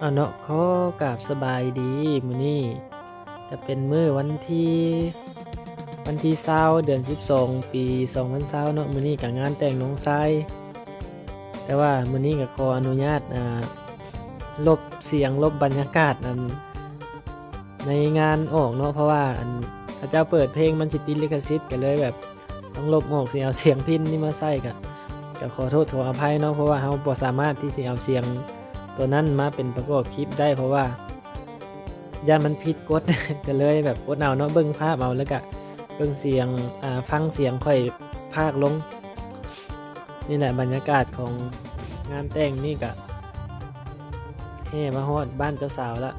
อาเนาะขอกราบสบายดีมื้อนี้จะเป็นมื้อวันที่วันที่20เดือน 12 ปี2020เนาะมื้อนี้ก็งานแต่งน้องชายแต่ว่ามื้อนี้ก็ขออนุญาตอ่าลบเสียงลบบรรยากาศอันในงานออกเนาะเพราะว่าอันเขาเจ้าเปิดเพลงมันสิติลิขสิทธิ์ก็เลยแบบต้องลบออกสิเอาเสียงพินนี่มาใส่ก็ก็ขอโทษขออภัยเนาะเพราะว่าเฮาบ่สามารถที่สิเอาเสียง ตัวนั้นมาเป็นประกอบคลิปได้เพราะว่าย่านมันผิดกฎก็เลยแบบกดเอาเนาะเบิ้งภาพเอาแล้วก็เบิ้งเสียงอ่าฟังเสียงค่อยพากลง นี่แหละบรรยากาศของงานแต่งนี่ก็แห่มาฮอดบ้านเจ้าสาวละ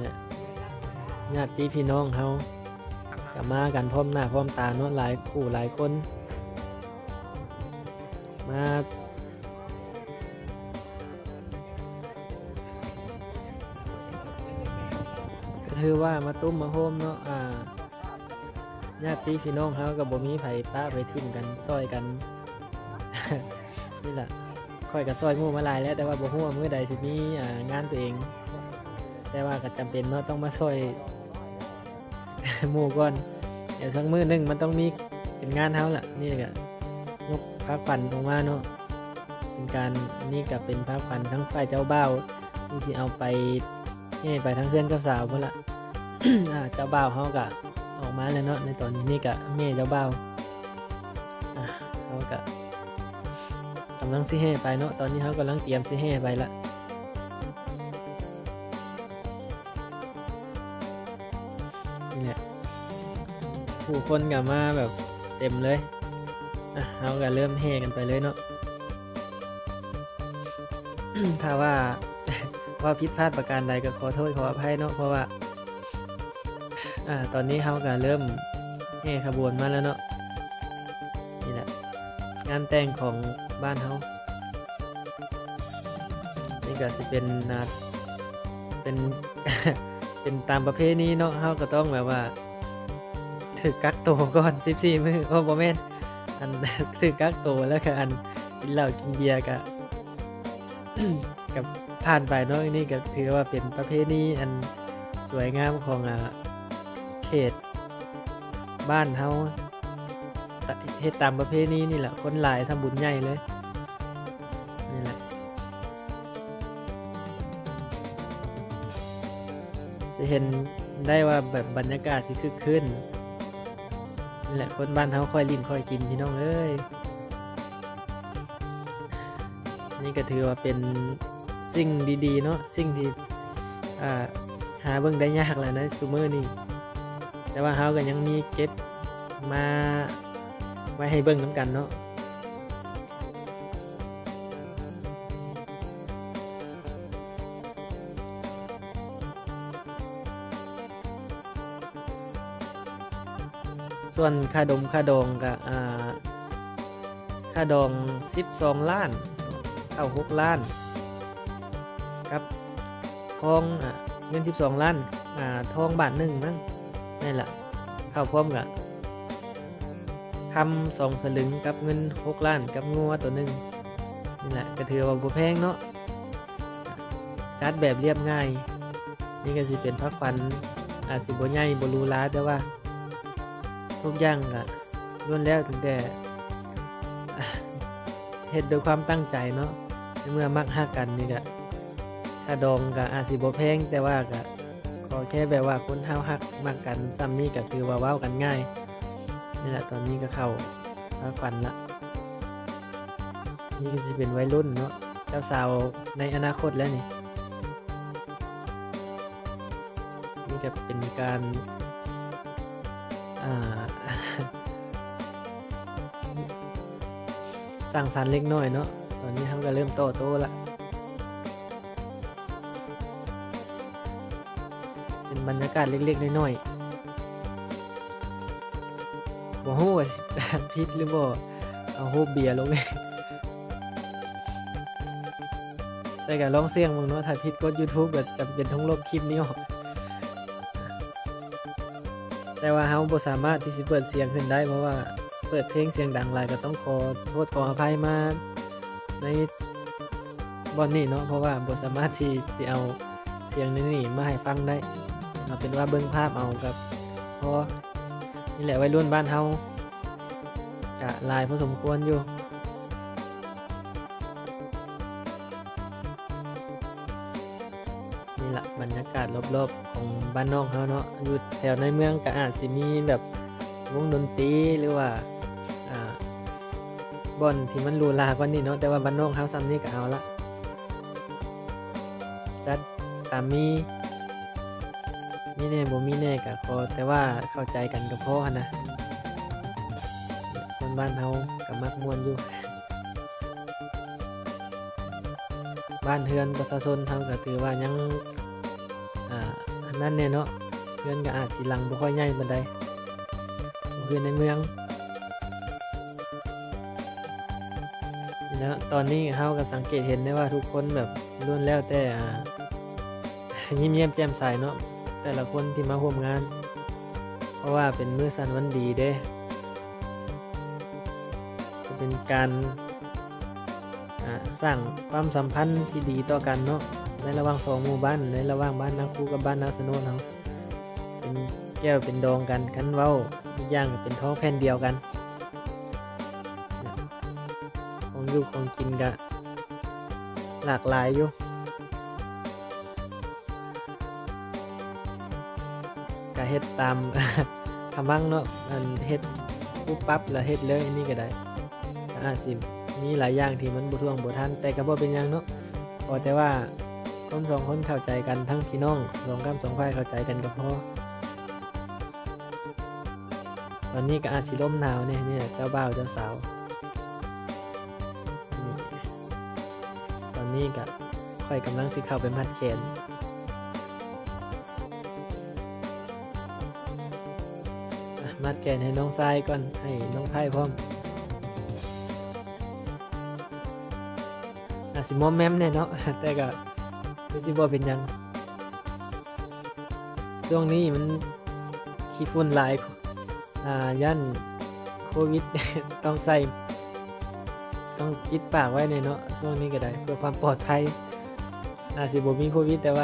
เนี่ยญาติพี่น้องเขาก็มากันพร้อมหน้าพร้อมตาเนาะหลายคู่หลายคน มา ถือว่ามาตุ้มมาโฮมเนาะอ่าญาติพี่น้องเขากับบ่มีไผป้าไปทิ่มกันซอยกัน นี่แหละค่อยกับซอยมู่มาลายแล้วแต่ว่าบ่ฮู้ว่ามื้อใดสิมีอ่างานตัวเอง แต่ว่าก็จำเป็นเนาะต้องมาซอยหมู่ก่อนเดี๋ยวสักมื้อหนึงมันต้องมีเป็นงานเฮาล่ะ นี่ก็ยกพักฝันออกมาเนาะเป็นการนี่ก็เป็นพักฝันทั้งฝ่ายเจ้าบ่าวที่สิเอาไป นี่ไปทั้งเพื่อนเจ้าสาวพุ่นละอ่าเจ้าบ่าวเขากะออกมาแล้วเนาะในตอนนี้นี่กะแม่เจ้าบ่าวอ่าเขากะกำลังสิให้ไปเนาะตอนนี้เขากำลังเตรียมสิให้ไปละนี่แหละผู้คนกับมาแบบเต็มเลยอะเขาก็เริ่มเฮกันไปเลยเนาะถ้าว่า ว่าผิดพลาดประการใดก็ขอโทษขออภัยเนาะเพราะว่าอ่า ตอนนี้เขาก็เริ่มแห่ขบวนมาแล้วเนาะนี่แหละงานแต่งของบ้านเขานี่ก็สิเป็นนาเป็นเป็นตามประเพณีเนาะเขาก็ต้องแบบว่าถือกักโตวก่อน 14 มื้อโอ้บ่แม่นอันถือกักโตวแล้วก็อันกินเหล้ากินเบียร์ก็กับ ผ่านไปเนาะอันนี่ก็ถือว่าเป็นประเพณีอันสวยงามของอ่าเขต บ้านเฮาตะเฮ็ดตามประเพณีนี่แหละคนหลายทำบุญใหญ่เลยนี่แหละจะเห็นได้ว่าแบบบรรยากาศสิคึกคืนนี่แหละคนบ้านเฮาค่อยลิ้นค่อยกินพี่น้องเอ้ยนี่ก็ถือว่าเป็น สิ่งดีๆเนาะสิ่งที่หาเบิ่งได้ยากแล้วนะซูเมอร์นี่แต่ว่าเฮาก็ยังมีเก็บมาไว้ให้เบิ่งน้ำกันเนาะส่วนค่าดมค่าดองก็ค่าดอง 12 ล้าน เข้า 6 ล้าน ทองอะเงิน 12 ล้านอ่าทองบาทหนึ่งมั้งนี่แหละเข้าพร้อมกับคำสองสลึงกับเงิน 6 ล้านกับงัวตัวหนึ่งนี่แหละก็ถือว่าบ่แพงเนาะจัดแบบเรียบง่าย นี่ก็สิเป็นพักฟันอาจสิบ่ใหญ่บ่รูหราแต่ว่าทุกอย่างก็ล้วนแล้วถึงแต่เฮ็ดด้วยความตั้งใจเนาะในเมื่อมักฮักกันนี่ก็ ถ้าดองก็อาจสิบ่แพงแต่ว่าก็ขอแค่แบบว่าคนเฮาฮักมักกันซ้ำนี่ก็คือว่าเว้ากันง่ายนี่แหละตอนนี้ก็เข้าพักฝันละนี่ก็สิเป็นวัยรุ่นเนาะเจ้าสาวในอนาคตแล้วนี่นี่ก็เป็นการอ่าสร้างสรรค์เล็กน้อยเนาะตอนนี้ทำก็เริ่มโตโตละ เป็นบรรยากาศเล็กๆน้อยๆบ่ฮู้ว่าสิพิษหรือบ่เอาฮู้เบียร์ลงเองแต่ก็ลองเสี่ยงมึงเนาะถ้าพิษกด YouTube ก็จำเป็นต้องลบคลิปนี้ออกแต่ว่าเฮาบ่สามารถที่สิเปิดเสียงขึ้นได้เพราะว่าเปิดเพลงเสียงดังหลายก็ต้องขอโทษขออภัยมาในบอนนี่เนาะเพราะว่าบ่สามารถที่จะเอาเสียงนนี่มาให้ฟังได้ เอาเป็นว่าเบิ่งภาพเอากับเพราะนี่แหละวัยรุ่นบ้านเฮากะลายพอสมควรอยู่นี่ละบรรยากาศรอบๆของบ้านนอกเขาเนาะอยู่แถวในเมืองก็อาจสิมีแบบวงดนตรีหรือว่าบอนที่มันรูหรากว่านี้เนาะแต่ว่าบ้านนอกเขาซ้ำนี่ก็เอาละจัดตามมี มีแน่บ่มีแน่ก็พอแต่ว่าเข้าใจกันก็พอนะคนบ้านเฮาก็มักมวนอยู่ บ้านเฮือนประชาชนเฮาก็ถือว่ายังอ่าอันนั้นเนี่ยเนาะเฮือนก็อาจสิลังบ่ค่อยใหญ่ปานใดบ่คือในเมืองนี่นะตอนนี้เฮาก็สังเกตเห็นได้ว่าทุกคนแบบล้วนแล้วแต่อ่ายิ้มแย้มแจ่มใสเนาะ แต่ละคนที่มาร่วมงาน เพราะว่าเป็นมื้อสันวันดีเด้จะเป็นการสร้างความสัมพันธ์ที่ดีต่อกันเนาะในระหว่างสองหมู่บ้านในระหว่างบ้านนาคูกับบ้านนาสโนนเขาเป็นแก้วเป็นดองกันกันเว้าอีกอย่างเป็นท้องแผ่นเดียวกันของอยู่ของกินก็หลากหลายอยู่ เฮ็ดตามคำบังเนาะอันเฮ็ดปุ๊บปั๊บแล้วเฮ็ดเลยอันนี้ก็ได้ก็อาสิมีหลายอย่างที่มันบ่ท่วงบ่ทันแต่ก็บ่เป็นหยังเนาะพอแต่ว่าคนสองคนเข้าใจกันทั้งพี่น้องสองกำสองฝ่ายเข้าใจกันก็พอตอนนี้ก็อาจสิลมหนาวเนี่ยเนี่ยเจ้าบ่าวเจ้าสาว ตอนนี้ก็ค่อยกำลังสิเข้าไปมัดแขน มัดแขนให้น้องทรายก่อน ให้น้องไพ่พร้อมอาสิมอมแมมเนี่ยเนาะ แต่ก็คือสิบ่เป็นยัง ช่วงนี้มันขี้ฝุ่นหลาย อ่าย่านโควิด ต้องใส่ ต้องปิดปากไว้เนี่ยเนาะ ช่วงนี้ก็ได้ เพื่อความปลอดภัยอาสิบ่มีโควิดแต่ว่า